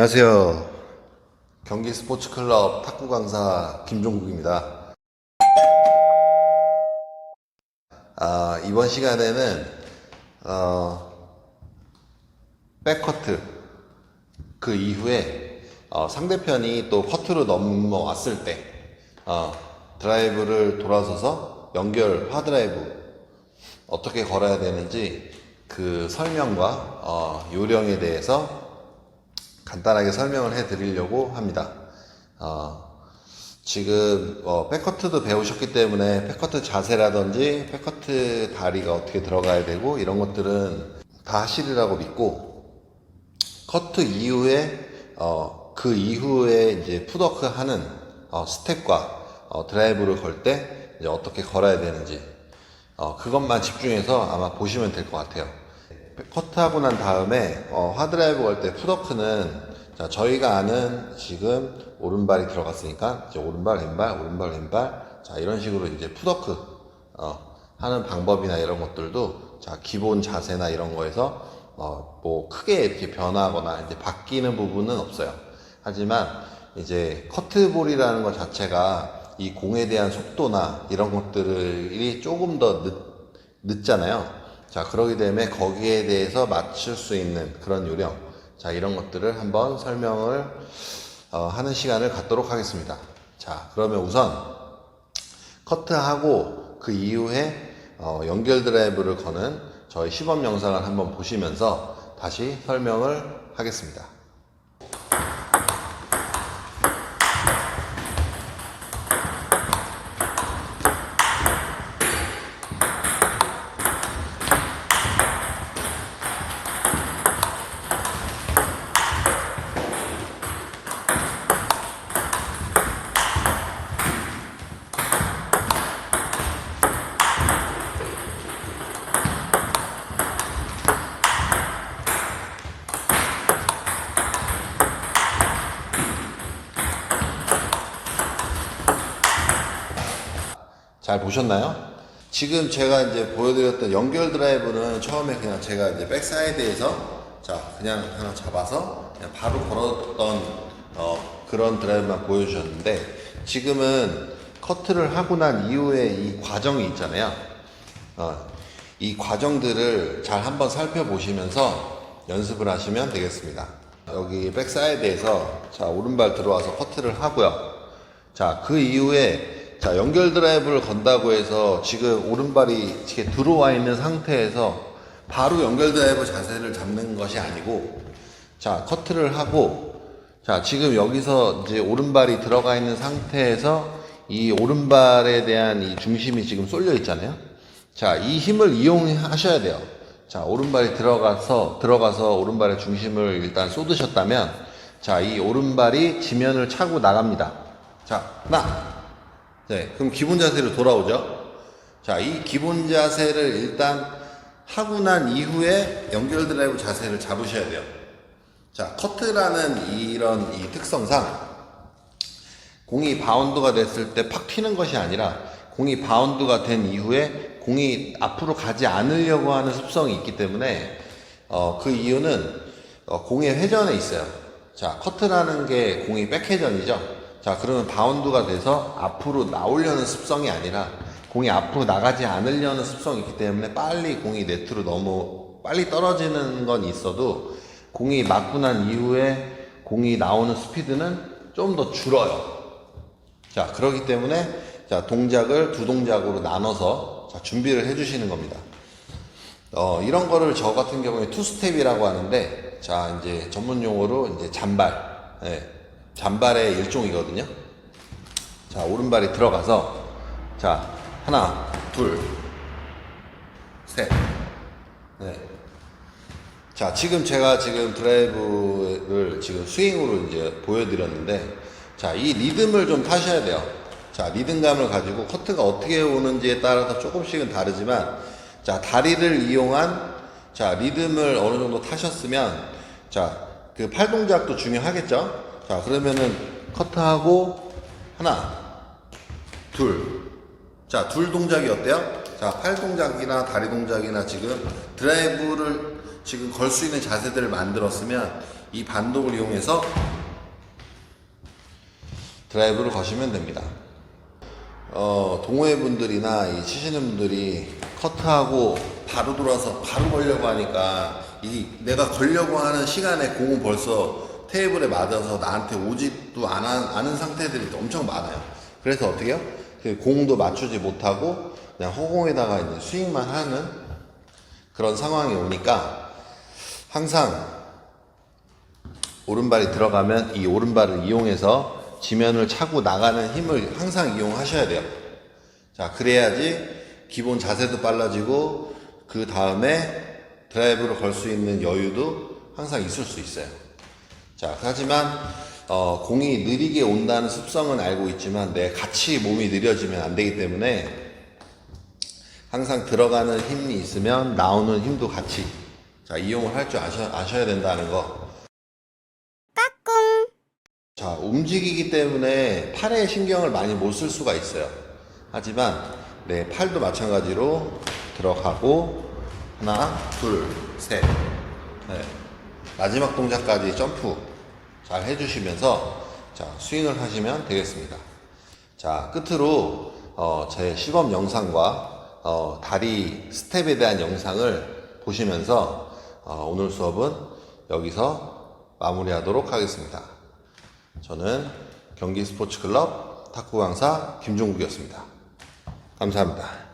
안녕하세요. 경기 스포츠 클럽 탁구 강사 김종국입니다. 아, 이번 시간에는 어, 백커트 그 이후에 어, 상대편이 또 커트로 넘어왔을 때 어, 드라이브를 돌아서서 연결 하드라이브 어떻게 걸어야 되는지 그 설명과 어, 요령에 대해서 간단하게 설명을 해 드리려고 합니다. 어, 지금 어, 백커트도 배우셨기 때문에 백커트 자세라든지 백커트 다리가 어떻게 들어가야 되고 이런 것들은 다 하시리라고 믿고 커트 이후에 어, 그 이후에 이제 푸더크 하는 어, 스텝과 어, 드라이브를 걸 때 어떻게 걸어야 되는지 어, 그것만 집중해서 아마 보시면 될 것 같아요. 커트하고 난 다음에 어, 하드라이브 걸 때 푸더크는 자, 저희가 아는 지금 오른발이 들어갔으니까 이제 오른발 왼발 오른발 왼발 자 이런 식으로 이제 푸더크 어, 하는 방법이나 이런 것들도 자 기본 자세나 이런 거에서 어, 뭐 크게 이렇게 변화하거나 이제 바뀌는 부분은 없어요. 하지만 이제 커트볼이라는 것 자체가 이 공에 대한 속도나 이런 것들이 조금 더 늦, 늦잖아요. 자, 그러기 때문에 거기에 대해서 맞출 수 있는 그런 요령. 자, 이런 것들을 한번 설명을 어, 하는 시간을 갖도록 하겠습니다. 자, 그러면 우선 커트하고 그 이후에 어, 연결 드라이브를 거는 저희 시범 영상을 한번 보시면서 다시 설명을 하겠습니다. 잘 보셨나요? 지금 제가 이제 보여드렸던 연결 드라이브는 처음에 그냥 제가 이제 백사이드에서 자 그냥 하나 잡아서 그냥 바로 걸었던 어, 그런 드라이브만 보여주셨는데 지금은 커트를 하고 난 이후에 이 과정이 있잖아요. 어, 이 과정들을 잘 한번 살펴보시면서 연습을 하시면 되겠습니다. 여기 백사이드에서 자 오른발 들어와서 커트를 하고요. 자, 그 이후에 자, 연결 드라이브를 건다고 해서 지금 오른발이 이렇게 들어와 있는 상태에서 바로 연결 드라이브 자세를 잡는 것이 아니고 자, 커트를 하고 자, 지금 여기서 이제 오른발이 들어가 있는 상태에서 이 오른발에 대한 이 중심이 지금 쏠려 있잖아요. 자, 이 힘을 이용하셔야 돼요. 자, 오른발이 들어가서, 들어가서 오른발의 중심을 일단 쏟으셨다면, 자, 이 오른발이 지면을 차고 나갑니다. 자, 하나. 네, 그럼 기본 자세로 돌아오죠. 자, 이 기본 자세를 일단 하고 난 이후에 연결 드라이브 자세를 잡으셔야 돼요. 자, 커트라는 이런 이 특성상 공이 바운드가 됐을 때 팍 튀는 것이 아니라 공이 바운드가 된 이후에 공이 앞으로 가지 않으려고 하는 습성이 있기 때문에 어, 그 이유는 어, 공의 회전에 있어요. 자, 커트라는 게 공이 백회전이죠. 자, 그러면 바운드가 돼서 앞으로 나오려는 습성이 아니라 공이 앞으로 나가지 않으려는 습성이 있기 때문에 빨리 공이 네트로 너무 빨리 떨어지는 건 있어도 공이 맞고 난 이후에 공이 나오는 스피드는 좀 더 줄어요. 자, 그렇기 때문에 자, 동작을 두 동작으로 나눠서 자, 준비를 해 주시는 겁니다. 어, 이런 거를 저 같은 경우에 투 스텝이라고 하는데 자, 이제 전문 용어로 이제 잔발. 예, 잔발의 일종이거든요. 자, 오른발이 들어가서 자, 하나, 둘, 셋. 네. 자, 지금 제가 지금 드라이브를 지금 스윙으로 이제 보여드렸는데, 자, 이 리듬을 좀 타셔야 돼요. 자, 리듬감을 가지고 커트가 어떻게 오는지에 따라서 조금씩은 다르지만, 자, 다리를 이용한, 자, 리듬을 어느 정도 타셨으면, 자, 그 팔 동작도 중요하겠죠? 자, 그러면은 커트하고, 하나, 둘. 자, 둘 동작이 어때요? 자, 팔 동작이나 다리 동작이나 지금 드라이브를 지금 걸 수 있는 자세들을 만들었으면 이 반동을 이용해서 드라이브를 거시면 됩니다. 어, 동호회 분들이나 이 치시는 분들이 커트하고 바로 돌아서 바로 걸려고 하니까 이 내가 걸려고 하는 시간에 공은 벌써 테이블에 맞아서 나한테 오지도 않, 않은 상태들이 엄청 많아요. 그래서 어떻게 해요? 그 공도 맞추지 못하고 그냥 허공에다가 이제 스윙만 하는 그런 상황이 오니까 항상 오른발이 들어가면 이 오른발을 이용해서 지면을 차고 나가는 힘을 항상 이용하셔야 돼요. 자, 그래야지 기본 자세도 빨라지고 그 다음에 드라이브를 걸 수 있는 여유도 항상 있을 수 있어요. 자, 하지만 어, 공이 느리게 온다는 습성은 알고 있지만 내 같이 몸이 느려지면 안 되기 때문에 항상 들어가는 힘이 있으면 나오는 힘도 같이 자, 이용을 할 줄 아셔, 아셔야 된다는 거. 자, 움직이기 때문에 팔에 신경을 많이 못 쓸 수가 있어요. 하지만, 네, 팔도 마찬가지로 들어가고, 하나, 둘, 셋. 네. 마지막 동작까지 점프 잘 해주시면서, 자, 스윙을 하시면 되겠습니다. 자, 끝으로, 어, 제 시범 영상과, 어, 다리 스텝에 대한 영상을 보시면서, 어, 오늘 수업은 여기서 마무리하도록 하겠습니다. 저는 경기 스포츠 클럽 탁구 강사 김종국이었습니다. 감사합니다.